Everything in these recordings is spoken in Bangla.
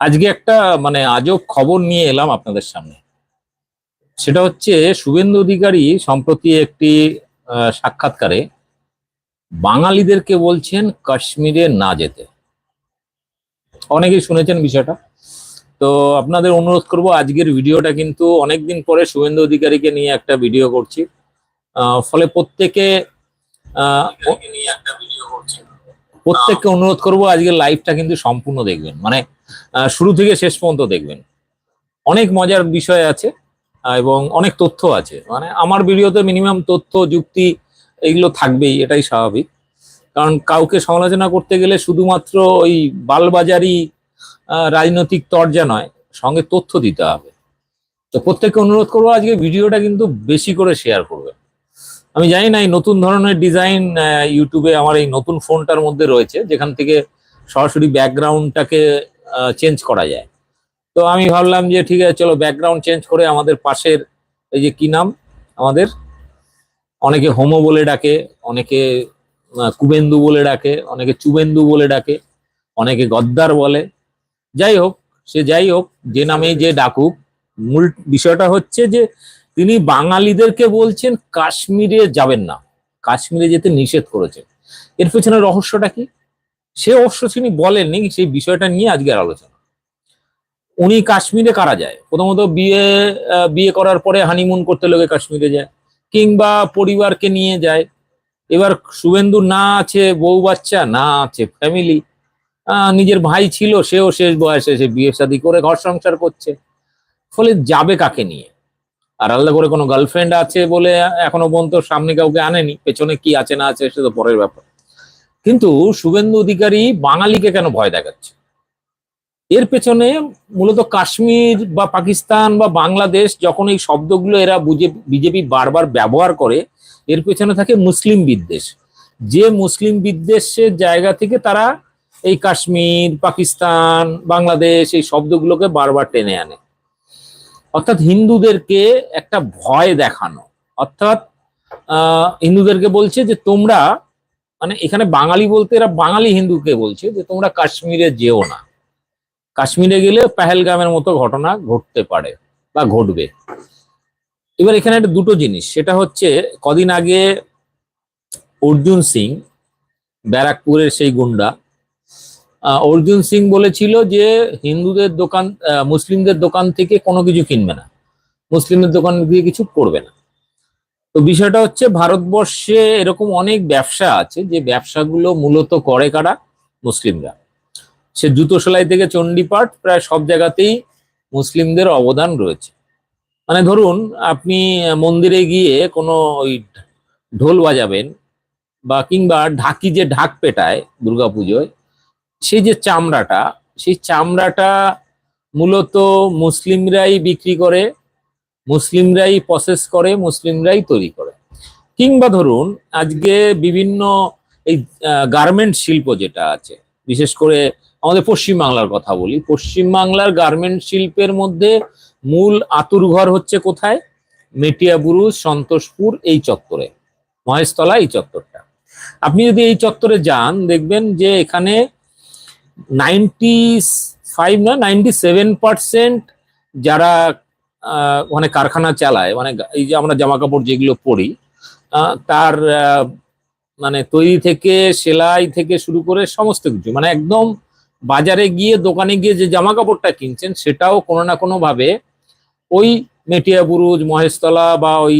আজকে একটা মানে আজব খবর নিয়ে এলাম আপনাদের সামনে। সেটা হচ্ছে শুভেন্দু অধিকারী সম্প্রতি একটি সাক্ষাৎকারে বাঙালিদেরকে বলছেন কাশ্মীরে না যেতে। অনেকেই শুনেছেন বিষয়টা। তো আপনাদের অনুরোধ করব আজকের ভিডিওটা কিন্তু অনেকদিন পরে শুভেন্দু অধিকারীকে নিয়ে একটা ভিডিও করছি। ফলে প্রত্যেকে আহ, প্রত্যেককে অনুরোধ করব আজকের লাইভটা কিন্তু সম্পূর্ণ দেখবেন। মানে শুরু থেকে শেষ পর্যন্ত দেখবেন। অনেক মজার বিষয় আছে এবং অনেক তথ্য আছে। মানে আমার ভিডিওতে মিনিমাম তথ্য, যুক্তি এগুলো থাকবেই, এটাই স্বাভাবিক। কারণ কাউকে সমালোচনা করতে গেলে শুধুমাত্র ওই বালবাজারি রাজনৈতিক তর্জা নয়, সঙ্গে তথ্য দিতে হবে। তো প্রত্যেককে অনুরোধ করব আজকে ভিডিওটা কিন্তু বেশি করে শেয়ার করবে আমি জানি না এই নতুন ধরনের ডিজাইন ইউটিউবে আমার এই নতুন ফোনটার মধ্যে রয়েছে, যেখান থেকে সরাসরি ব্যাকগ্রাউন্ডটাকে চেঞ্জ করা যায়। তো আমি ভাবলাম যে ঠিক আছে, চলো ব্যাকগ্রাউন্ড চেঞ্জ করে আমাদের পাশের, এই যে কি নাম? আমাদের? অনেকে হোমো বলে ডাকে, অনেকে কুবেন্দু বলে ডাকে, অনেকে চুবেন্দু বলে ডাকে, অনেকে গদ্দার বলে। যাই হোক, সে যাই হোক, যে নামে যে ডাকুক, মূল বিষয়টা হচ্ছে যে তিনি বাঙালিদেরকে বলছেন, কাশ্মীরে যাবেন না। কাশ্মীরে যেতে নিষেধ করেছেন। এর পেছনে রহস্যটা কি? সে অবশ্য তিনি বলেননি, সেই বিষয়টা নিয়ে আজকের আলোচনা। উনি কাশ্মীরে কারা যায়? প্রথমত বিয়ে বিয়ে করার পরে হানিমুন করতে লোকে কাশ্মীরে যায়, কিংবা পরিবারকে নিয়ে যায়। এবার শুভেন্দু না আছে, বউ বাচ্চা, না আছে ফ্যামিলি নিজের ভাই ছিল, সেও শেষ বয়সে সে বিয়ে শাদী করে ঘর সংসার করছে। ফলে যাবে কাকে নিয়ে? আর আলাদা করে কোনো গার্লফ্রেন্ড আছে বলে এখনও পর্যন্ত সামনে কাউকে আনেনি, পেছনে কি আছে না আছে সেটা পরের ব্যাপার। কিন্তু শুভেন্দু অধিকারী বাঙালিকে কেন ভয় দেখাচ্ছে? এর পেছনে মূলত কাশ্মীর বা পাকিস্তান বা বাংলাদেশ যখন এই শব্দগুলো এরা বুঝে, বিজেপি বারবার ব্যবহার করে, এর পেছনে থাকে মুসলিম বিদ্বেষ। যে মুসলিম বিদ্বেষের জায়গা থেকে তারা এই কাশ্মীর, পাকিস্তান, বাংলাদেশ এই শব্দগুলোকে বারবার টেনে আনে। অর্থাৎ হিন্দুদেরকে একটা ভয় দেখানো। অর্থাৎ হিন্দুদেরকে বলছে যে তোমরা মানে এখানে বাঙালি বলতে এরা বাঙালি হিন্দুকে বলছে যে তোমরা কাশ্মীরে যেও না। কাশ্মীরে গেলে পেহেলগামের মতো ঘটনা ঘটতে পারে বা ঘটবে। এবার এখানে একটা দুটো জিনিস, সেটা হচ্ছে কদিন আগে অর্জুন সিং, ব্যারাকপুরের সেই গুন্ডা অর্জুন সিং বলেছিল যে হিন্দুদের দোকান মুসলিমদের দোকান থেকে কোনো কিছু কিনবে না। মুসলিমদের দোকান দিয়ে কিছু করবে না। তো বিষয়টা হচ্ছে ভারতবর্ষে এরকম অনেক ব্যবসা আছে, যে ব্যবসাগুলো মূলত করে কারা? মুসলিমরা। সে জুতো সেলাই থেকে চণ্ডীপাঠ প্রায় সব জায়গাতেই মুসলিমদের অবদান রয়েছে। মানে ধরুন, আপনি মন্দিরে গিয়ে কোনো ওই ঢোল বাজাবেন বা কিংবা ঢাকি যে ঢাক পেটায় দুর্গাপুজোয় সেই যে চামড়াটা, সেই চামড়াটা মূলত মুসলিমরাই বিক্রি করে, মুসলিমরাই প্রসেস করে, মুসলিমরাই তৈরি করে। কিংবা ধরুন, আজকে বিভিন্ন এই গার্মেন্ট শিল্প যেটা আছে, বিশেষ করে আমাদের পশ্চিমবাংলার কথা বলি, পশ্চিমবাংলার গার্মেন্ট শিল্পের মধ্যে মূল আতুরঘর হচ্ছে কোথায়? মেটিয়াবুরু সন্তোষপুর, এই চত্বরে। মহেশতলা, এই চত্বরটা। আপনি যদি এই চত্বরে যান, দেখবেন যে এখানে নাইনটি ফাইভ না নাইনটি সেভেন পার্সেন্ট যারা মানে কারখানা চালায় মানে এই যে আমরা জামা কাপড় যেগুলো পরি তার মানে তৈরি থেকে, সেলাই থেকে শুরু করে সমস্ত কিছু মানে একদম বাজারে গিয়ে দোকানে গিয়ে যে জামা কাপড়টা কিনছেন, সেটাও কোনো না কোনো ভাবে ওই মেটিয়া বুরুজ মহেশতলা বা ওই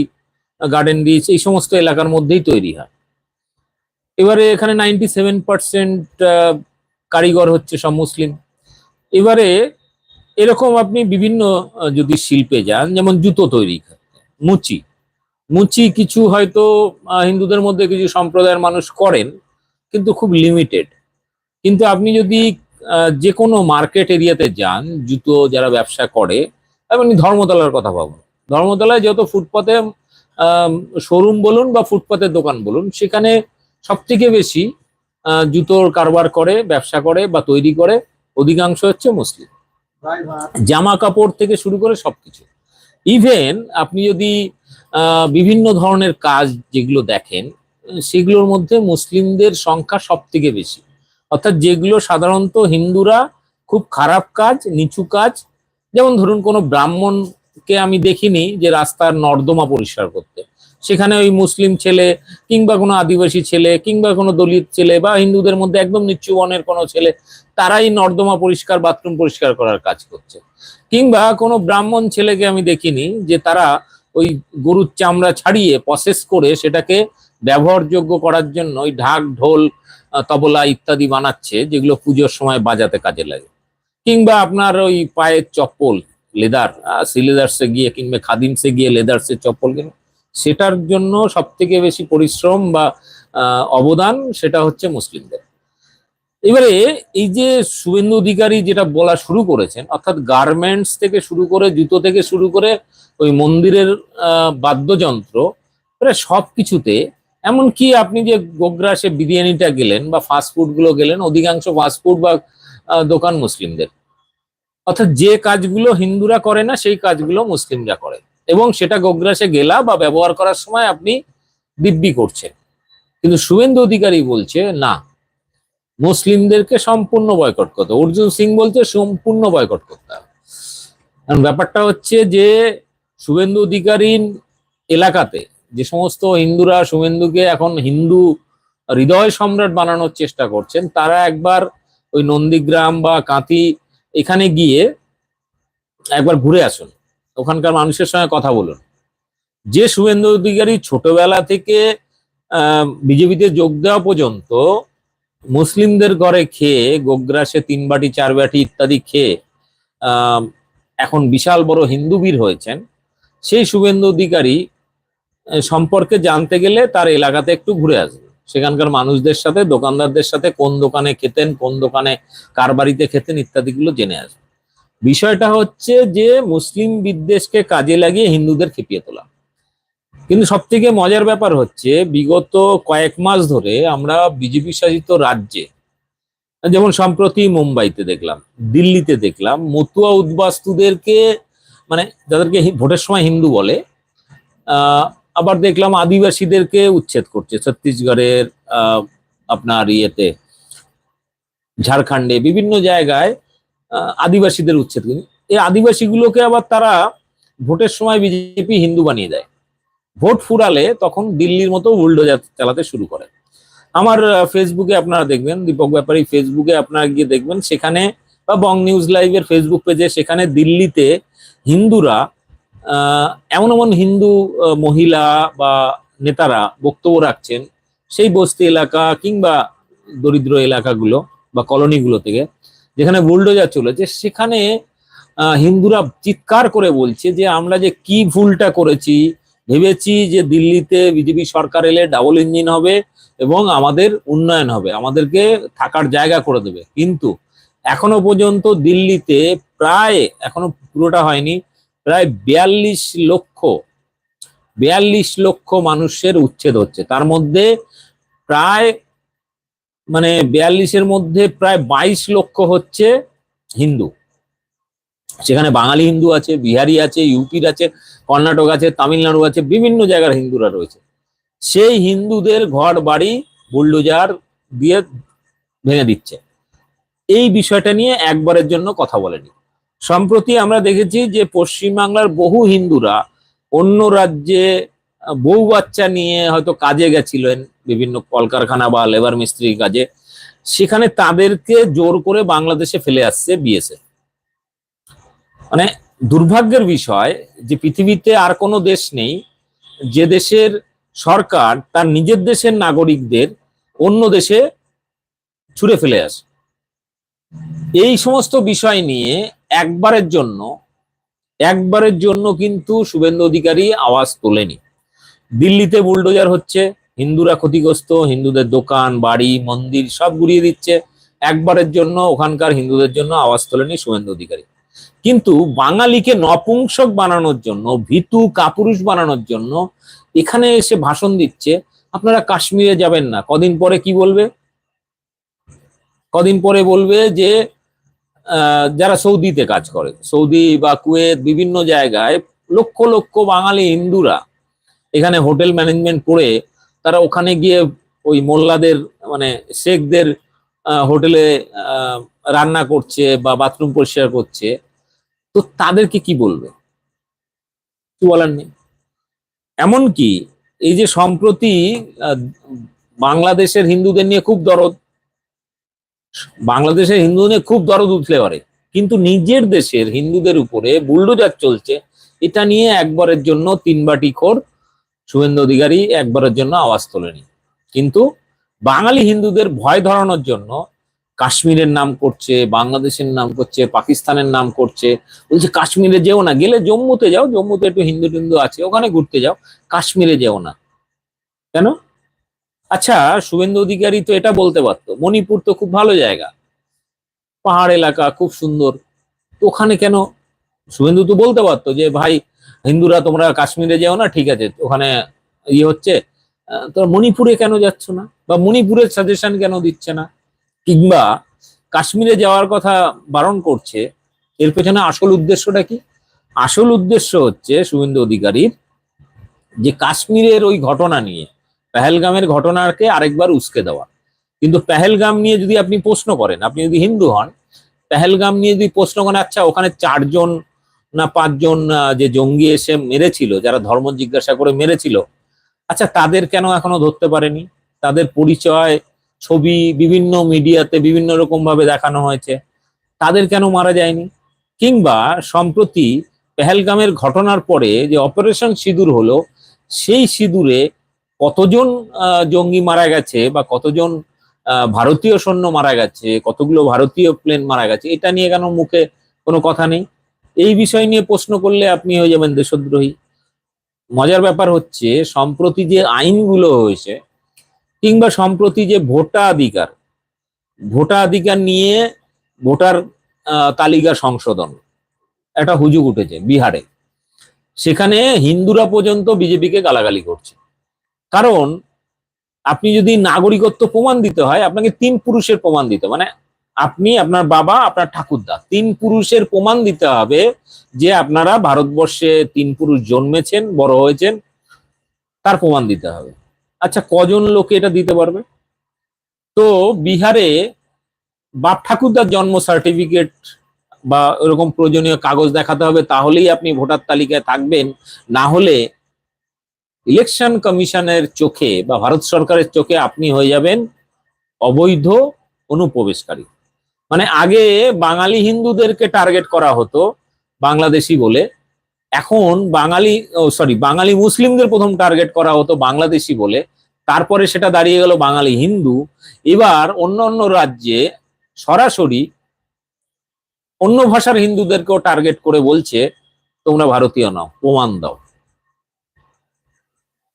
গার্ডেন রিচ এই সমস্ত এলাকার মধ্যেই তৈরি হয়। এবারে এখানে নাইনটি সেভেন পার্সেন্ট কারিগর হচ্ছে সব মুসলিম। এবারে এরকম আপনি বিভিন্ন যদি শিল্পে যান, যেমন জুতো তৈরি মুচি। মুচি কিছু হয়তো হিন্দুদের মধ্যে কিছু সম্প্রদায়ের মানুষ করেন, কিন্তু খুব লিমিটেড কিন্তু আপনি যদি যে কোনো মার্কেট এরিয়াতে যান, জুতো যারা ব্যবসা করে আপনি ধর্মতলার কথা ভাবুন। ধর্মতলায় যত ফুটপাতে শোরুম বলুন বা ফুটপাতের দোকান বলুন, সেখানে সব থেকে বেশি জুতোর কারবার করে, ব্যবসা করে বা তৈরি করে, অধিকাংশ হচ্ছে মুসলিম। জামা কাপড় থেকে শুরু করে সবকিছু। ইভেন আপনি যদি বিভিন্ন ধরনের কাজ যেগুলো দেখেন, সেগুলোর মধ্যে মুসলিমদের সংখ্যা সব থেকে বেশি। অর্থাৎ যেগুলো সাধারণত হিন্দুরা খুব খারাপ কাজ, নিচু কাজ, যেমন ধরুন কোনো ব্রাহ্মণকে আমি দেখিনি যে রাস্তার নর্দমা পরিষ্কার করতে। সেখানে ওই মুসলিম ছেলে কিংবা কোনো আদিবাসী ছেলে কিংবা কোনো দলিত ছেলে বা হিন্দুদের মধ্যে একদম নিচু বনের কোনো ছেলে, তারাই নর্দমা পরিষ্কার, বাথরুম পরিষ্কার করার কাজ করছে। কিংবা কোনো ব্রাহ্মণ ছেলেকে আমি দেখিনি যে তারা ওই গরুর চামড়া ছাড়িয়ে প্রসেস করে সেটাকে ব্যবহারযোগ্য করার জন্য ওই ঢাক, ঢোল তবলা ইত্যাদি বানাচ্ছে, যেগুলো পুজোর সময় বাজাতে কাজে লাগে। কিংবা আপনার ওই পায়ের চপ্পল, লেদার সি লেদার্সে গিয়ে কিংবা খাদিমসে গিয়ে লেদার্সের চপ্পল কিনে সেটার জন্য সব থেকে বেশি পরিশ্রম বা অবদান সেটা হচ্ছে মুসলিমদের। এবারে এই যে শুভেন্দু অধিকারী যেটা বলা শুরু করেছেন, অর্থাৎ গার্মেন্টস থেকে শুরু করে, জুতো থেকে শুরু করে, ওই মন্দিরের বাদ্যযন্ত্র, প্রায় সব কিছুতে এমনকি আপনি যে গোগ্রাসে বিরিয়ানিটা গেলেন বা ফাস্টফুডগুলো গেলেন, অধিকাংশ ফাস্টফুড বা দোকান মুসলিমদের। অর্থাৎ যে কাজগুলো হিন্দুরা করে না, সেই কাজগুলো মুসলিমরা করে। এবং সেটা গোগ্রাসে গেলা বা ব্যবহার করার সময় আপনি দিব্যি করছেন। কিন্তু শুভেন্দু অধিকারী বলছে, না, মুসলিমদেরকে সম্পূর্ণ বয়কট করতে অর্জুন সিং বলছে, সম্পূর্ণ বয়কট করতে হবে। কারণ ব্যাপারটা হচ্ছে যে, শুভেন্দু অধিকারীর এলাকাতে যে সমস্ত হিন্দুরা শুভেন্দুকে এখন হিন্দু হৃদয় সম্রাট বানানোর চেষ্টা করছেন, তারা একবার ওই নন্দীগ্রাম বা কাঁথি এখানে গিয়ে একবার ঘুরে আসুন। ওখানকার মানুষের সঙ্গে কথা বলুন। যে শুভেন্দু অধিকারী ছোটবেলা থেকে বিজেপিতে যোগ দেওয়া পর্যন্ত মুসলিমদের ঘরে খেয়ে, গোগ্রাসে তিন বাটি, চার বাটি ইত্যাদি খেয়ে এখন বিশাল বড় হিন্দু বীর হয়েছেন, সেই শুভেন্দু অধিকারী সম্পর্কে জানতে গেলে তার এলাকাতে একটু ঘুরে আসবে সেখানকার মানুষদের সাথে, দোকানদারদের সাথে কোন দোকানে খেতেন, কোন দোকানে কার বাড়িতে খেতেন ইত্যাদিগুলো জেনে আসবে বিষয়টা হচ্ছে যে মুসলিম বিদ্বেষকে কাজে লাগিয়ে হিন্দুদের খেপিয়ে তোলা। কিন্তু সব থেকে মজার ব্যাপার হচ্ছে, বিগত কয়েক মাস ধরে আমরা বিজেপি শাসিত রাজ্যে, যেমন সম্প্রতি মুম্বাইতে দেখলাম, দিল্লিতে দেখলাম, মতুয়া উদ্বাস্তুদেরকে মানে যাদেরকে ভোটের সময় হিন্দু বলে আবার দেখলাম আদিবাসীদেরকে উচ্ছেদ করছে। ছত্তিশগড়ের আপনার ইয়েতে, ঝাড়খণ্ডে, বিভিন্ন জায়গায় আদিবাসীদের উচ্ছেদ করে। এই আদিবাসীগুলোকে আবার তারা ভোটের সময় বিজেপি হিন্দু বানিয়ে দেয়। ভোট ফুরালে তখন দিল্লির মতো বুলডোজার চালাতে শুরু করে। আমার ফেসবুকে আপনারা দেখবেন, দীপক ব্যাপারী ফেসবুকে আপনারা গিয়ে দেখবেন, সেখানে বা বং নিউজ লাইভের ফেসবুক পেজে সেখানে দিল্লিতে হিন্দুরা এমন এমন হিন্দু মহিলা বা নেতারা বক্তব্য রাখছেন। সেই বস্তি এলাকা কিংবা দরিদ্র এলাকাগুলো বা কলোনিগুলো থেকে যেখানে বুলডোজার চলেছে, সেখানে হিন্দুরা চিৎকার করে বলছে যে আমরা যে কি ভুলটা করেছি, ভেবেছি যে দিল্লিতে বিজেপি সরকার এলে ডাবল ইঞ্জিন হবে এবং আমাদের উন্নয়ন হবে, আমাদেরকে থাকার জায়গা করে দেবে। কিন্তু এখনও পর্যন্ত দিল্লিতে প্রায়, এখনও পুরোটা হয়নি, প্রায় বিয়াল্লিশ লক্ষ বিয়াল্লিশ লক্ষ মানুষের উচ্ছেদ হচ্ছে। তার মধ্যে প্রায় মানে বিয়াল্লিশের মধ্যে প্রায় বাইশ লক্ষ হচ্ছে হিন্দু। সেখানে বাঙালি হিন্দু আছে, বিহারি আছে, ইউপির আছে, কর্ণাটক আছে, তামিলনাড়ু আছে, বিভিন্ন জায়গার হিন্দুরা রয়েছে। সেই হিন্দুদের ঘর বাড়ি বুলডোজার দিয়ে ভেঙে দিচ্ছে। এই বিষয়টা নিয়ে একবারের জন্য কথা বলেনি। সম্প্রতি আমরা দেখেছি যে পশ্চিমবাংলার বহু হিন্দুরা অন্য রাজ্যে বউ বাচ্চা নিয়ে হয়তো কাজে গেছিলেন বিভিন্ন কলকারখানা বা লেবার মিস্ত্রি কাজে, সেখানে তাদেরকে জোর করে বাংলাদেশে ফেলে আসছে বিএসএফ মানে দুর্ভাগ্যের বিষয় যে পৃথিবীতে আর কোনো দেশ নেই, যে দেশের সরকার তার নিজের দেশের নাগরিকদের অন্য দেশে ছুড়ে ফেলে আসে। এই সমস্ত বিষয় নিয়ে একবারের জন্য একবারের জন্য কিন্তু শুভেন্দু অধিকারী আওয়াজ তোলেনি। দিল্লিতে বুলডোজার হচ্ছে, হিন্দুরা ক্ষতিগ্রস্ত, হিন্দুদের দোকান, বাড়ি, মন্দির সব গুড়িয়ে দিচ্ছে। একবারের জন্য, ওখানকার হিন্দুদের জন্য আওয়াজ তোলেনি শুভেন্দু অধিকারী। কিন্তু বাঙালিকে নপুংসক বানানোর জন্য, ভীতু কাপুরুষ বানানোর জন্য এখানে এসে ভাষণ দিচ্ছে, আপনারা কাশ্মীরে যাবেন না। কদিন পরে কি বলবে? কদিন পরে বলবে যে যারা সৌদিতে কাজ করে, সৌদি বা কুয়েত বিভিন্ন জায়গায় লক্ষ লক্ষ বাঙালি হিন্দুরা এখানে হোটেল ম্যানেজমেন্ট করে তারা ওখানে গিয়ে ওই মোল্লাদের মানে শেখদের হোটেলে রান্না করছে বা বাথরুম পরিষ্কার করছে। তো তাদেরকে কি বলবে? কি বলার নেই। এমনকি এই যে সম্প্রতি বাংলাদেশের হিন্দুদের নিয়ে খুব দরদ, বাংলাদেশের হিন্দু নিয়ে খুব দরদ উঠলে পারে। কিন্তু নিজের দেশের হিন্দুদের উপরে বুলডোজার চলছে, এটা নিয়ে একবারের জন্য তিন বাটি খোর শুভেন্দু অধিকারী একবারের জন্য আওয়াজ তোলেনি। কিন্তু বাঙালি হিন্দুদের ভয় ধরানোর জন্য কাশ্মীরের নাম করছে, বাংলাদেশের নাম করছে, পাকিস্তানের নাম করছে। বলছে, কাশ্মীরে যেও না, গেলে জম্মুতে যাও, জম্মুতে একটু হিন্দু টিন্দু আছে, ওখানে ঘুরতে যাও, কাশ্মীরে যেও না। কেন? আচ্ছা শুভেন্দু অধিকারী তো এটা বলতে পারতো, মণিপুর তো খুব ভালো জায়গা। পাহাড় এলাকা খুব সুন্দর, তো ওখানে কেন? শুভেন্দু তো বলতে পারতো যে, ভাই হিন্দুরা তোমরা কাশ্মীরে যেও না, ঠিক আছে, ওখানে ইয়ে হচ্ছে তোমরা মণিপুরে কেন যাচ্ছ না? বা মণিপুরের সাজেশন কেন দিচ্ছে না? কিংবা কাশ্মীরে যাওয়ার কথা বারণ করছে, এর পেছনে আসল উদ্দেশ্যটা কি? আসল উদ্দেশ্য হচ্ছে শুভেন্দু অধিকারীর যে কাশ্মীরের ওই ঘটনা নিয়ে, পেহেলগামের ঘটনাকে আরেকবার উস্কে দেওয়া। কিন্তু পেহেলগাম নিয়ে যদি আপনি প্রশ্ন করেন, আপনি যদি হিন্দু হন, পেহেলগাম নিয়ে যদি প্রশ্ন করেন আচ্ছা ওখানে চারজন না পাঁচজন যে জঙ্গি এসে মেরেছিল, যারা ধর্ম জিজ্ঞাসা করে মেরেছিল আচ্ছা তাদের কেন এখনও ধরতে পারেনি? তাদের পরিচয়, ছবি বিভিন্ন মিডিয়াতে বিভিন্ন রকম ভাবে দেখানো হয়েছে। তাদের কেন মারা যায়নি? কিংবা সম্প্রতি পেহেলগামের ঘটনার পরে যে অপারেশন সিঁদুর হলো, সেই সিঁদুরে কতজন জঙ্গি মারা গেছে বা কতজন ভারতীয় সৈন্য মারা গেছে, কতগুলো ভারতীয় প্লেন মারা গেছে, এটা নিয়ে কেন মুখে কোনো কথা নেই? এই বিষয় নিয়ে প্রশ্ন করলে আপনি হয়ে যাবেন দেশদ্রোহী। মজার ব্যাপার হচ্ছে, সম্প্রতি যে আইনগুলো হয়েছে, কিংবা সম্প্রতি যে ভোটাধিকার ভোটাধিকার নিয়ে ভোটার তালিকা সংশোধন, একটা হুজুগ উঠেছে বিহারে। সেখানে হিন্দুরা পর্যন্ত বিজেপিকে গালাগালি করছে। কারণ, আপনি যদি নাগরিকত্ব প্রমাণ দিতে হয়, আপনাকে তিন পুরুষের প্রমাণ দিতে মানে আপনি আপনার বাবা, আপনার ঠাকুরদা। তিন পুরুষের প্রমাণ দিতে হবে যে আপনারা ভারতবর্ষে তিন পুরুষ জন্মেছেন, বড় হয়েছেন, তার প্রমাণ দিতে হবে। আচ্ছা কজন লোকে এটা দিতে পারবে? তো বিহারে বাপ ঠাকুরদার জন্ম সার্টিফিকেট বা এরকম প্রয়োজনীয় কাগজ দেখাতে হবে, তাহলেই আপনি ভোটার তালিকায় থাকবেন। না হলে ইলেকশন কমিশনের চোখে বা ভারত সরকারের চোখে আপনি হয়ে যাবেন অবৈধ অনুপ্রবেশকারী। মানে আগে বাঙালি হিন্দুদেরকে টার্গেট করা হতো, বাংলাদেশি বলে। এখন বাঙালি সরি বাঙালি মুসলিমদের প্রথম টার্গেট করা হতো বাংলাদেশি বলে। তারপরে সেটা দাঁড়িয়ে গেল বাঙালি হিন্দু। এবার অন্য অন্য রাজ্যে সরাসরি অন্য ভাষার হিন্দুদেরকেও টার্গেট করে বলছে, তোমরা ভারতীয় নাও, প্রমাণ দাও।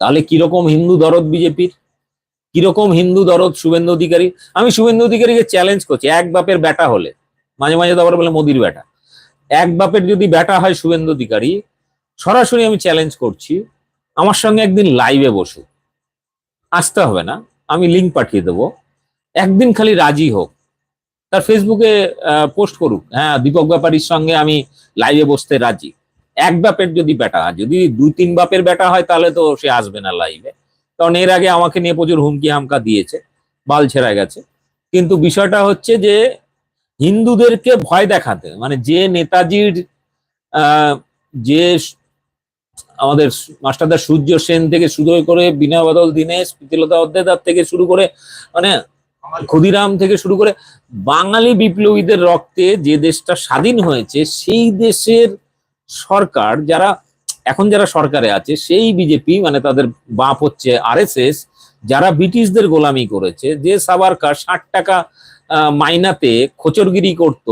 তাহলে কীরকম হিন্দু দরদ বিজেপির? কীরকম হিন্দু দরদ শুভেন্দু অধিকারী? আমি শুভেন্দু অধিকারীকে চ্যালেঞ্জ করছি, এক বাপের বেটা হলে। মাঝে মাঝে তো আবার বলে মোদির বেটা এক বাপের যদি বেটা হয় শুভেন্দু অধিকারী, সরাসরি আমি চ্যালেঞ্জ করছি, আমার সঙ্গে একদিন লাইভে বসুক। আসতে হবে না, আমি লিঙ্ক পাঠিয়ে দেবো। একদিন খালি রাজি হোক। তার ফেসবুকে পোস্ট করুক। হ্যাঁ দীপক ব্যাপারীর সঙ্গে আমি লাইভে বসতে রাজি। এক বাপের যদি বেটা হয়, যদি দুই তিন বাপের বেটা হয়, তাহলে তো সে আসবে না লাইভে কারণ এর আগে আমাকে নিয়ে প্রচুর হুমকি হামকা দিয়েছে, বাল ছেড়া গেছে। কিন্তু বিষয়টা হচ্ছে যে, হিন্দুদেরকে ভয় দেখাতে মানে যে নেতাজির যে আমাদের মাস্টারদা সূর্য সেন থেকে শুরু করে বিনয় বদল, দীনেশ, প্রীতিলতা অধ্যায়দার থেকে শুরু করে মানে ক্ষুদিরাম থেকে শুরু করে বাঙালি বিপ্লবীদের রক্তে যে দেশটা স্বাধীন হয়েছে, সেই দেশের সরকার যারা এখন যারা সরকারে আছে, সেই বিজেপি মানে তাদের বাপ হচ্ছে আরএসএস যারা ব্রিটিশদের গোলামি করেছে, যে সাবারকার ষাট টাকা মাইনাতে খোচরগিরি করত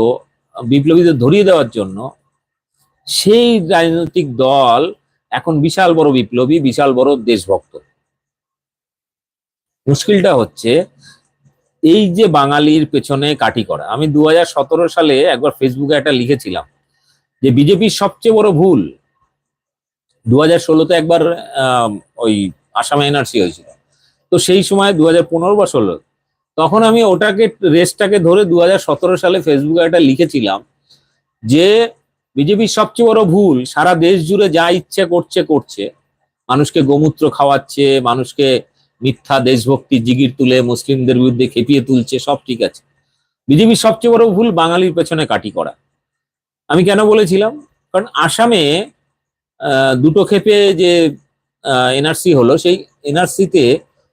বিপ্লবীদের ধরিয়ে দেওয়ার জন্য, সেই রাজনৈতিক দল এখন বিশাল বড় বিপ্লবী, বিশাল বড় দেশভক্ত। মুশকিলটা হচ্ছে, এই যে বাঙালির পেছনে কাঠি করা, আমি দু হাজার সতেরো সালে একবার ফেসবুকে একটা লিখেছিলাম, যে বিজেপির সবচেয়ে বড় ভুল দু ষোলোতে একবার ওই আসামে এনআরসি হয়েছিল। তো সেই সময় দু হাজার পনেরো বা ষোলো, তখন আমি ওটাকে, রেসটাকে ধরে দু হাজার সতেরো সালে ফেসবুকে একটা লিখেছিলাম যে, বিজেপির সবচেয়ে বড় ভুল, সারা দেশ জুড়ে যা ইচ্ছে করছে করছে। মানুষকে গোমূত্র খাওয়াচ্ছে, মানুষকে মিথ্যা, দেশভক্তি, জিগির তুলে মুসলিমদের বিরুদ্ধে খেপিয়ে তুলছে, সব ঠিক আছে। বিজেপির সবচেয়ে বড় ভুল বাঙালির পেছনে কাটি করা। আমি কেন বলেছিলাম? কারণ আসামে দুটো ক্ষেপে যে এনআরসি হলো, সেই এনআরসিতে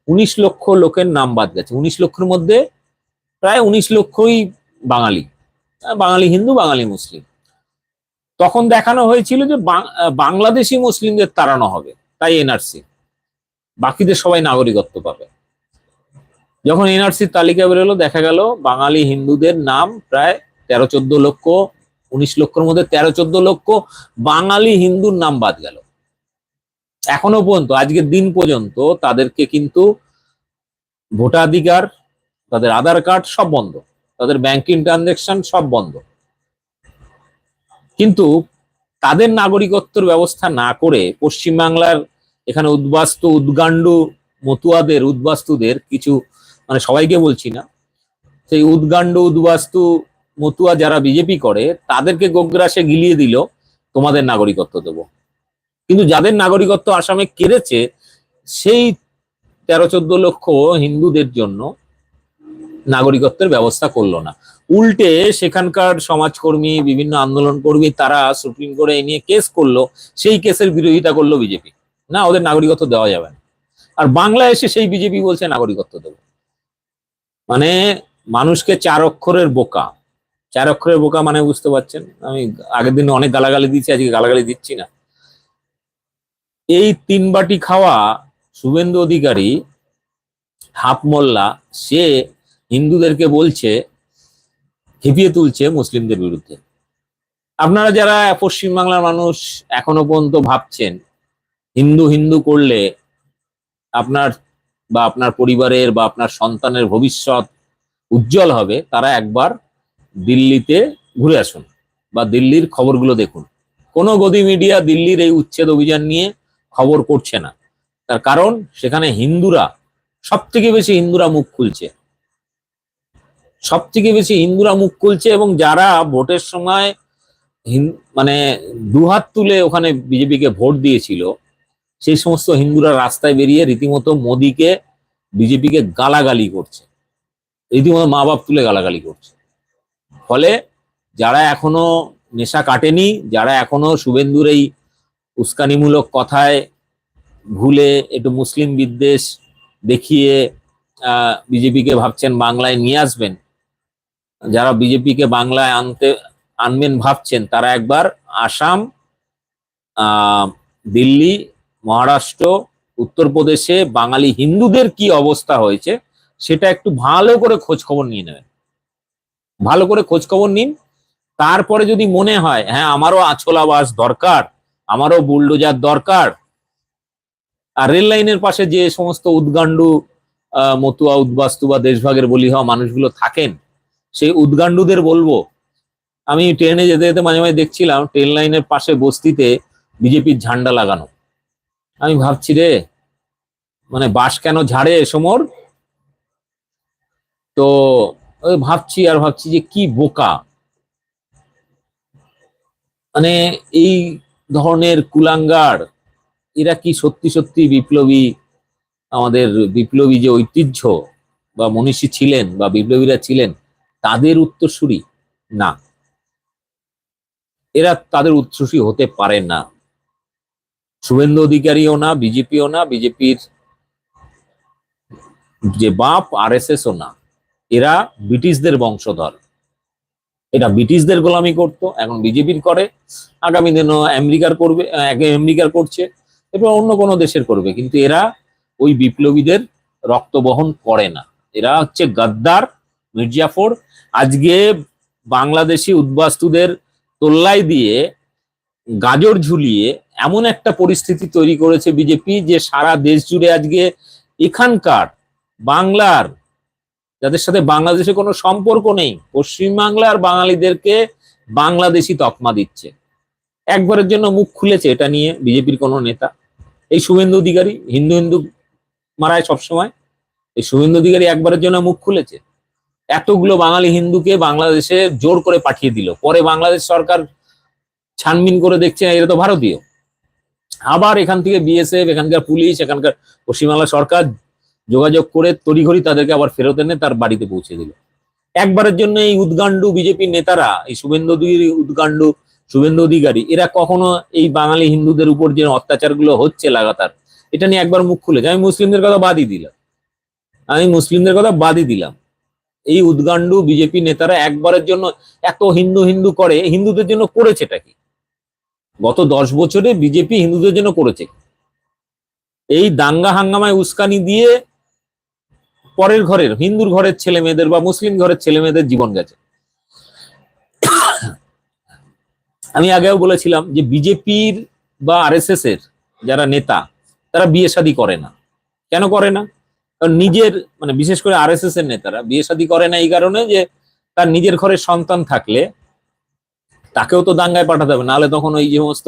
উনিশ লক্ষ লোকের নাম বাদ গেছে। উনিশ লক্ষের মধ্যে প্রায় উনিশ লক্ষই বাঙালি। বাঙালি হিন্দু, বাঙালি মুসলিম। তখন দেখানো হয়েছিল যে বাংলাদেশি মুসলিমদের তাড়ানো হবে, তাই এনআরসি বাকিদের সবাই নাগরিকত্ব পাবে। যখন এনআরসির তালিকা বেরোলো, দেখা গেল বাঙালি হিন্দুদের নাম প্রায় তেরো চোদ্দ লক্ষ উনিশ লক্ষের মধ্যে তেরো, চোদ্দ লক্ষ, বাঙালি হিন্দুর নাম বাদ গেল। এখনও পর্যন্ত, আজকের দিন পর্যন্ত তাদেরকে কিন্তু ভোটাধিকার, তাদের আধার কার্ড সব বন্ধ, তাদের ব্যাংকিং ট্রানজেকশন সব বন্ধ। কিন্তু তাদের নাগরিকত্বের ব্যবস্থা না করে পশ্চিমবাংলার এখানে উদ্বাস্তু, উদ্গান্ডু, মতুয়াদের, উদ্বাস্তুদের কিছু মানে সবাইকে বলছি না, সেই উদ্গান্ড, উদ্বাস্তু মতুয়া যারা বিজেপি করে, তাদেরকে গোগ্রাসে গিলিয়ে দিল, তোমাদের নাগরিকত্ব দেব। কিন্তু যাদের নাগরিকত্ব আসামে কেড়েছে, সেই তেরো চোদ্দ লক্ষ হিন্দুদের জন্য নাগরিকত্বের ব্যবস্থা করল না। উল্টে সেখানকার সমাজকর্মী, বিভিন্ন আন্দোলন কর্মী তারা সুপ্রিম কোর্টে এই নিয়ে কেস করল, সেই কেসের বিরোধিতা করল বিজেপি। না, ওদের নাগরিকত্ব দেওয়া যাবে না। আর বাংলায় এসে সেই বিজেপি বলছে, নাগরিকত্ব দেবো। মানে মানুষকে চার অক্ষরের বোকা। চার অক্ষরের বোকা মানে বুঝতে পারছেন? আমি আগের দিন অনেক গালাগালি দিচ্ছি আজকে গালাগালি দিচ্ছি না। এই তিন বাটি খাওয়া শুভেন্দু অধিকারী হাফ মোল্লা সে হিন্দুদেরকে বলছে, খেপিয়ে তুলছে মুসলিমদের বিরুদ্ধে। আপনারা যারা পশ্চিমবাংলার মানুষ এখনও পর্যন্ত ভাবছেন, হিন্দু হিন্দু করলে আপনার বা আপনার পরিবারের বা আপনার সন্তানের ভবিষ্যৎ উজ্জ্বল হবে, তারা একবার দিল্লিতে ঘুরে আসুন বা দিল্লির খবরগুলো দেখুন। কোনো গদি মিডিয়া দিল্লির এই উচ্ছেদ অভিযান নিয়ে খবর করছে না। তার কারণ, সেখানে হিন্দুরা সব থেকে বেশি হিন্দুরা মুখ খুলছে। সব থেকে বেশি হিন্দুরা মুখ খুলছে এবং যারা ভোটের সময় মানে দুহাত তুলে ওখানে বিজেপিকে ভোট দিয়েছিল, সেই সমস্ত হিন্দুরা রাস্তায় বেরিয়ে রীতিমতো মোদিকে, বিজেপিকে গালাগালি করছে। রীতিমতো মা বাপ তুলে গালাগালি করছে। ফলে যারা এখনও নেশা কাটেনি, যারা এখনও শুভেন্দুর এই উস্কানিমূলক কথায় ভুলে একটু মুসলিম বিদ্বেষ দেখিয়ে বিজেপিকে ভাবছেন বাংলায় নিয়ে আসবেন, যারা বিজেপিকে বাংলায় আনতে, আনবেন ভাবছেন, তারা একবার আসাম দিল্লি, মহারাষ্ট্র, উত্তরপ্রদেশে বাঙালি হিন্দুদের কি অবস্থা হয়েছে, সেটা একটু ভালো করে খোঁজ খবর নিয়ে নেবেন। ভালো করে খোঁজ খবর নিন। তারপরে যদি মনে হয় হ্যাঁ আমারও আছলাবাস দরকার, আমারও বুলডোজার দরকার, আর রেল লাইনের পাশে যে সমস্ত উদ্গান্ডু মতুয়া, উদ্বাস্তু বা দেশভাগের বলি হওয়া মানুষগুলো থাকেন, সেই উদ্গান্ডুদের বলব, আমি ট্রেনে যেতে যেতে মাঝে মাঝে দেখছিলাম ট্রেন লাইনের পাশে বস্তিতে বিজেপির ঝান্ডা লাগানো। আমি ভাবছি রে মানে বাস কেন ঝাড়ে সমর? তো ভাবছি আর ভাবছি যে কি বোকা। মানে এই ধরনের কুলাঙ্গার, এরা কি সত্যি সত্যি বিপ্লবী? আমাদের বিপ্লবী যে ঐতিহ্য, বা মনীষী ছিলেন, বা বিপ্লবীরা ছিলেন, তাদের উত্তরসূরি? না। এরা তাদের উত্তরসূরি হতে পারে না। শুভেন্দু অধিকারীও না, বিজেপিও না, বিজেপির যে বাপ, আর এস ও না। এরা ব্রিটিশদের বংশধর। এটা ব্রিটিশদের গোলামি করত, এখন বিজেপির করে। আগামী দিনও আমেরিকার করবে আমেরিকার করছে, এরপর অন্য কোনো দেশের করবে। কিন্তু এরা ওই বিপ্লবীদের রক্ত বহন করে না। এরা হচ্ছে গাদ্দার, মির্জাফর। আজকে বাংলাদেশি উদ্বাস্তুদের তোল্লাই দিয়ে গাজর ঝুলিয়ে এমন একটা পরিস্থিতি তৈরি করেছে বিজেপি যে সারা দেশ জুড়ে আজকে এখানকার বাংলার যাদের সাথে বাংলাদেশে কোনো সম্পর্ক নেই পশ্চিমবাংলার বাঙালিদেরকে বাংলাদেশি তকমা দিচ্ছে। একবারের জন্য মুখ খুলেছে এটা নিয়ে বিজেপির কোনো নেতা। এই শুভেন্দু অধিকারী, হিন্দু হিন্দু মারায় সবসময়। এই শুভেন্দু অধিকারী একবারের জন্য মুখ খুলেছে। এতগুলো বাঙালি হিন্দুকে বাংলাদেশে জোর করে পাঠিয়ে দিল। পরে বাংলাদেশ সরকার ছানবিন করে দেখছে, এরা তো ভারতীয়। আবার এখান থেকে বিএসএফ, এখানকার পুলিশ, এখানকার পশ্চিমবাংলা সরকার যোগাযোগ করে তড়িঘড়ি তাদেরকে আবার ফেরত এনে তার বাড়িতে পৌঁছে দিল। একবারের জন্য এই উদ্গান্ডু বিজেপির নেতারা, এই শুভেন্দু উদ্গান্ডু শুভেন্দু অধিকারী, এরা কখনো এই বাঙালি হিন্দুদের উপর যে অত্যাচারগুলো হচ্ছে লাগাতার, এটা নিয়ে একবার মুখ খুলেছে আমি মুসলিমদের কথা বাদই দিলাম। আমি মুসলিমদের কথা বাদই দিলাম। এই উদ্গান্ডু বিজেপি নেতারা একবারের জন্য এত হিন্দু হিন্দু করে, হিন্দুদের জন্য করেছেটা কি? গত দশ বছরে বিজেপি হিন্দুদের জন্য করেছে? এই দাঙ্গা হাঙ্গামায় উস্কানি দিয়ে পরের ঘরের, হিন্দুর ঘরের ছেলে মেয়েদের বা মুসলিম ঘরের ছেলে মেয়েদের জীবন গেছে। আমি আগেও বলেছিলাম যে বিজেপির বা আরএসএস এর যারা নেতা, তারা বিয়ে শাদী করে না। কেন করে না? কারণ নিজের মানে বিশেষ করে আরএসএস এর নেতারা বিয়ে শাদী করে না এই কারণে যে তার নিজের ঘরে সন্তান থাকলে তাকেও তো দাঙ্গায় পাঠাতে হবে। নাহলে তখন ওই যে সমস্ত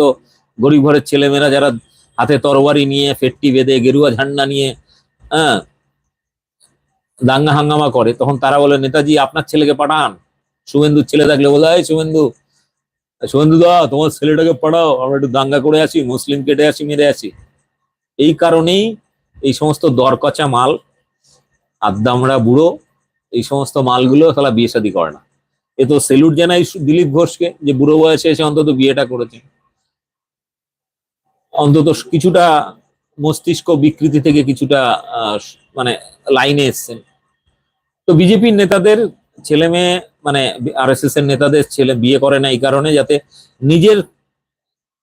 গরিব ঘরের ছেলেমেয়েরা যারা হাতে তরবারি নিয়ে, ফেটটি বেঁধে, গেরুয়া ঝান্ডা নিয়ে হ্যাঁ দাঙ্গা হাঙ্গামা করে, তখন তারা বলে, নেতাজি, আপনার ছেলেকে পাঠান। শুভেন্দুর ছেলে থাকলে বলে, এই শুভেন্দু শুভেন্দু দা, তোমার ছেলেটাকে পাঠাও, আমরা একটু দাঙ্গা করে আসি, মুসলিম কেটে আসি, মেরে আসি। এই কারণেই এই সমস্ত দরকচা মাল, আদ্দামরা বুড়ো, এই সমস্ত মালগুলো তারা বিয়ে শাদী করে না। এ তো সেলুট জানাই দিলীপ ঘোষকে, যে বুড়ো বয়সে এসে অন্তত বিয়েটা করেছে। অন্তত কিছুটা মস্তিষ্ক বিকৃতি থেকে কিছুটা মানে লাইনে এসছেন তো বিজেপির নেতাদের ছেলে মেয়ে মানে আর এস এর নেতাদের ছেলে বিয়ে করে না এই কারণে যাতে নিজের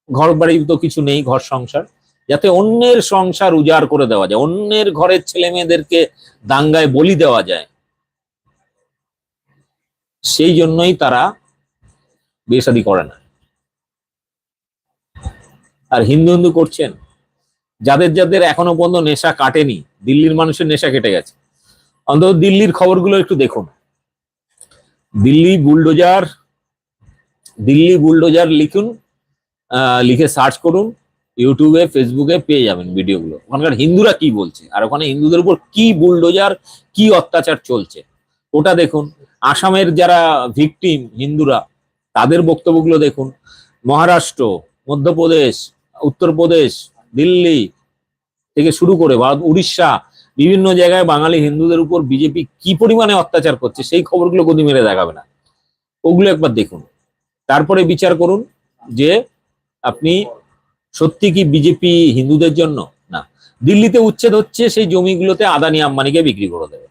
ঘর বাড়ি তো কিছু নেই, ঘর সংসার, যাতে অন্যের সংসার উজাড় করে দেওয়া যায়, অন্যের ঘরের ছেলে মেয়েদেরকে দাঙ্গায় বলি দেওয়া যায়। সেই জন্যই তারা বিয়ে শাদী করে না। আর হিন্দু হিন্দু করছেন? যাদের যাদের এখনও পর্যন্ত নেশা কাটেনি, দিল্লির মানুষের নেশা কেটে গেছে। অন্তত দিল্লির খবরগুলো একটু দেখুন। দিল্লি বুলডোজার দিল্লি বুলডোজার লিখুন লিখে সার্চ করুন, ইউটিউবে, ফেসবুকে পেয়ে যাবেন ভিডিওগুলো। ওখানকার হিন্দুরা কি বলছে? আর ওখানে হিন্দুদের উপর কি বুলডোজার, কি অত্যাচার চলছে? ওটা দেখুন। আসামের যারা ভিকটিম হিন্দুরা, তাদের বক্তব্যগুলো দেখুন। মহারাষ্ট্র, মধ্যপ্রদেশ, উত্তরপ্রদেশ, দিল্লি থেকে শুরু করে ভারত, উড়িষ্যা, বিভিন্ন জায়গায় বাঙালি হিন্দুদের উপর বিজেপি কি পরিমাণে অত্যাচার করছে সেই খবরগুলো গদি মেরে দেখাবে না। ওগুলো একবার দেখুন। তারপরে বিচার করুন যে আপনি সত্যি কি বিজেপি হিন্দুদের জন্য? না। দিল্লিতে উচ্ছেদ হচ্ছে, সেই জমিগুলোতে আদানি আম্বানিকে বিক্রি করে দেবে।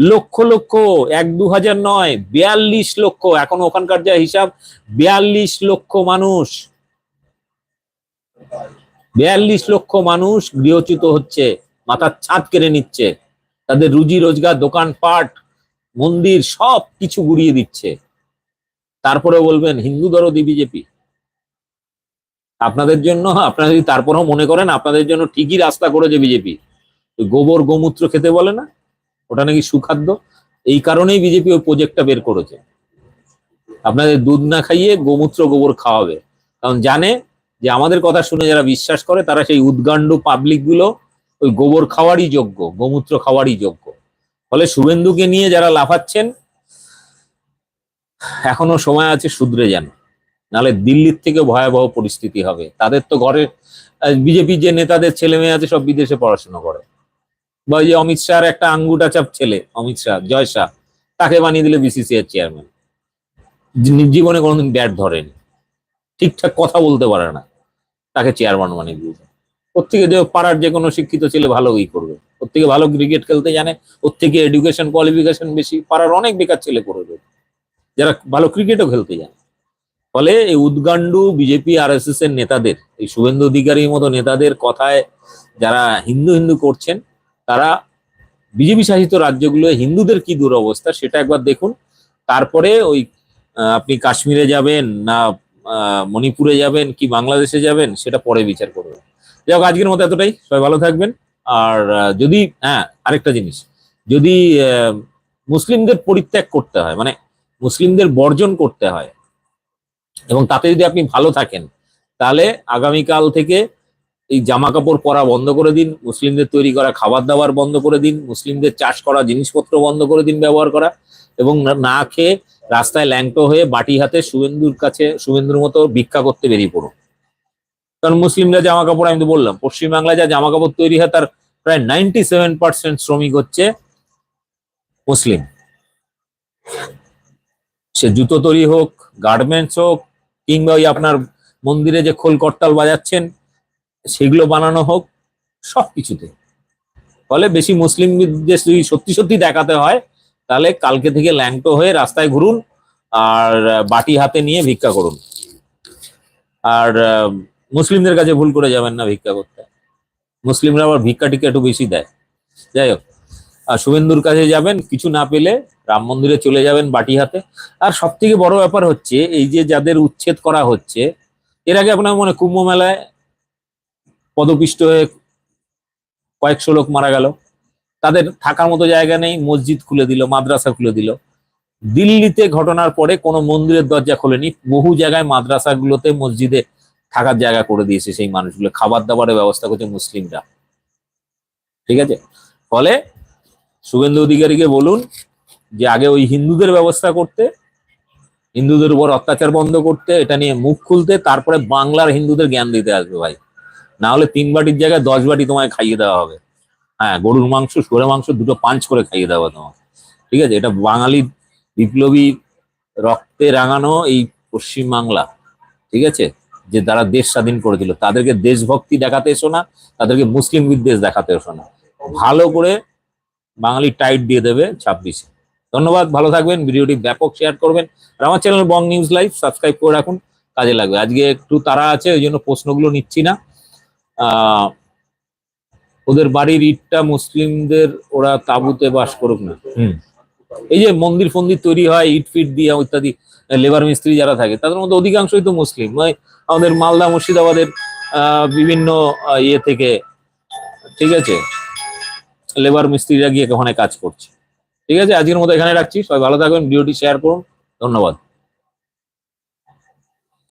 লক্ষ লক্ষ, এক দু হাজার নয়, বিয়াল্লিশ লক্ষ, এখন ওখানকার যা হিসাব, বিয়াল্লিশ লক্ষ মানুষ বিয়াল্লিশ লক্ষ মানুষ গৃহচ্যুত হচ্ছে, মাথার ছাদ কেড়ে নিচ্ছে, তাদের রুজি রোজগার দোকানপাট মন্দির সব কিছু গুড়িয়ে দিচ্ছে। তারপরে বলবেন, হিন্দু দরদি বিজেপি। আপনাদের জন্য, আপনারা যদি তারপরেও মনে করেন, আপনাদের জন্য ঠিকই রাস্তা করেছে বিজেপি। গোবর গোমূত্র খেতে বলে না? ওটা নাকি সুখাদ্য? এই কারণেই বিজেপি ওই প্রজেক্টটা বের করেছে। আপনাদের দুধ না খাইয়ে গোমূত্র গোবর খাওয়াবে। কারণ জানে যে আমাদের কথা শুনে যারা বিশ্বাস করে, তারা সেই উদ্গান্ডু পাবলিকগুলো ওই গোবর খাওয়ারই যোগ্য, গোমূত্র খাওয়ারই যোগ্য। ফলে শুভেন্দুকে নিয়ে যারা লাফাচ্ছেন, এখনও সময় আছে শুধরে যান। নাহলে দিল্লির থেকে ভয়াবহ পরিস্থিতি হবে। তাদের তো ঘরে বিজেপি যে নেতাদের ছেলে মেয়ে আছে, সব বিদেশে পড়াশোনা করে। বা যে অমিত শাহর একটা আঙ্গুটা চাপ ছেলে, অমিত শাহ, জয় শাহ, তাকে বানিয়ে দিলে বিসিসিআই চেয়ারম্যান জীবনে কোনোদিন ব্যাট ধরেনি। ঠিকঠাক কথা বলতে পারে না। তাকে চেয়ারম্যান বানিয়ে দিয়েছে। ওর থেকে যে পাড়ার যে কোনো শিক্ষিত ছেলে ভালোই করবে। ওর থেকে ভালো ক্রিকেট খেলতে জানে, ওর থেকে এডুকেশন কোয়ালিফিকেশন বেশি, পাড়ার অনেক বেকার ছেলে করে দেবে। যারা ভালো ক্রিকেটও খেলতে জানে। ফলে এই উদ্গান্ডু বিজেপি আর এস এর নেতাদের, এই শুভেন্দু অধিকারীর মতো নেতাদের কথায় যারা হিন্দু হিন্দু করছেন, তারা বিজেপি শাসিত রাজ্যগুলো হিন্দুদের কি দুরবস্থা সেটা একবার দেখুন। তারপরে ওই আপনি কাশ্মীরে যাবেন না মণিপুরে যাবেন কি বাংলাদেশে যাবেন সেটা পরে বিচার করবেন। যাই হোক, আজকের মতো এতটাই। সবাই ভালো থাকবেন। আর যদি হ্যাঁ আরেকটা জিনিস। যদি মুসলিমদের পরিত্যাগ করতে হয় মানে মুসলিমদের বর্জন করতে হয়, এবং তাতে যদি আপনি ভালো থাকেন, তাহলে আগামীকাল থেকে এই জামা কাপড় পরা বন্ধ করে দিন, মুসলিমদের তৈরি করা খাবার দাবার বন্ধ করে দিন, মুসলিমদের চাষ করা জিনিসপত্র বন্ধ করে দিন, ব্যবহার করা, এবং না খেয়ে রাস্তায় ল্যাংটো হয়ে বাটি হাতে শুভেন্দুর কাছে, শুভেন্দুর মতো ভিক্ষা করতে বেরিয়ে পড়ুন। কারণ মুসলিমরা জামা কাপড় আমি তো বললাম, পশ্চিমবাংলায় যা জামা কাপড় তৈরি হয়, তার প্রায় নাইনটি সেভেন পার্সেন্ট শ্রমিক হচ্ছে মুসলিম। সে জুতো তৈরি হোক গার্মেন্টস হোক, কিংবা ওই আপনার মন্দিরে যে খোল করতাল বাজাচ্ছেন, সেগুলো বানানো হোক সব কিছুতে ফলে বেশি মুসলিমদের যদি সত্যি সত্যি দেখাতে হয় তাহলে কালকে থেকে ল্যাংটো হয়ে রাস্তায় ঘুরুন আর বাটি হাতে নিয়ে ভিক্ষা করুন। আর মুসলিমদের কাছে ভুল করে যাবেন না ভিক্ষা করতে। মুসলিমরা আবার ভিক্ষা টিকা একটু বেশি দেয়। যাই হোক, আর শুভেন্দুর কাছে যাবেন, কিছু না পেলে রাম মন্দিরে চলে যাবেন বাটি হাতে। আর সব থেকে বড় ব্যাপার হচ্ছে, এই যে যাদের উচ্ছেদ করা হচ্ছে, এর আগে আপনার মনে কুম্ভ মেলায় পদপিষ্ট হয়ে কয়েকশো লোক মারা গেল। তাদের থাকার মতো জায়গা নেই, মসজিদ খুলে দিল, মাদ্রাসা খুলে দিল। দিল্লিতে ঘটনার পরে কোনো মন্দিরের দরজা খোলেনি, বহু জায়গায় মাদ্রাসাগুলোতে মসজিদে থাকার জায়গা করে দিয়েছে সেই মানুষগুলো খাবার দাবারের ব্যবস্থা করছে মুসলিমরা। ঠিক আছে? ফলে শুভেন্দু অধিকারীকে বলুন যে আগে ওই হিন্দুদের ব্যবস্থা করতে, হিন্দুদের উপর অত্যাচার বন্ধ করতে, এটা নিয়ে মুখ খুলতে, তারপরে বাংলার হিন্দুদের জ্ঞান দিতে আসবে ভাই। না হলে তিন বাটির জায়গায় দশ বাটি তোমায় খাইয়ে দেওয়া হবে। হ্যাঁ গরুর মাংস সরে মাংস দুটো পাঞ্চ করে খাইয়ে দেওয়া তোমাকে। ঠিক আছে? এটা বাঙালি বিপ্লবী রক্তে রাঙানো এই পশ্চিম বাংলা। ঠিক আছে? যে তারা দেশ স্বাধীন করেছিল তাদেরকে দেশভক্তি দেখাতে এসো না তাদেরকে মুসলিম বিদ্বেষ দেখাতে এসো না। ভালো করে বাঙালি টাইট দিয়ে দেবে ছাব্বিশে। ধন্যবাদ ভালো থাকবেন ভিডিওটি ব্যাপক শেয়ার করবেন। আর আমার channel Bong news live subscribe করে রাখুন কাজে লাগবে। আজকে একটু তারা আছে ওই জন্য প্রশ্নগুলো নিচ্ছি না। আহ, ওদের বাড়ির ইটটা মুসলিমদের ওরা তাঁবুতে বাস করুক না। হুম। এই যে মন্দির ফন্দির তৈরি হয় ইট ফিট দিয়ে ইত্যাদি লেবার মিস্ত্রি যারা থাকে তাদের মধ্যে অধিকাংশই তো মুসলিম। ওই আমাদের মালদা মুর্শিদাবাদের আহ, বিভিন্ন ইয়ে থেকে ঠিক আছে? লেবার মিস্ত্রিরা গিয়ে ওখানে কাজ করছে। ঠিক আছে? আজকের মতো এখানে রাখছি। সবাই ভালো থাকবেন ভিডিওটি শেয়ার করুন। ধন্যবাদ।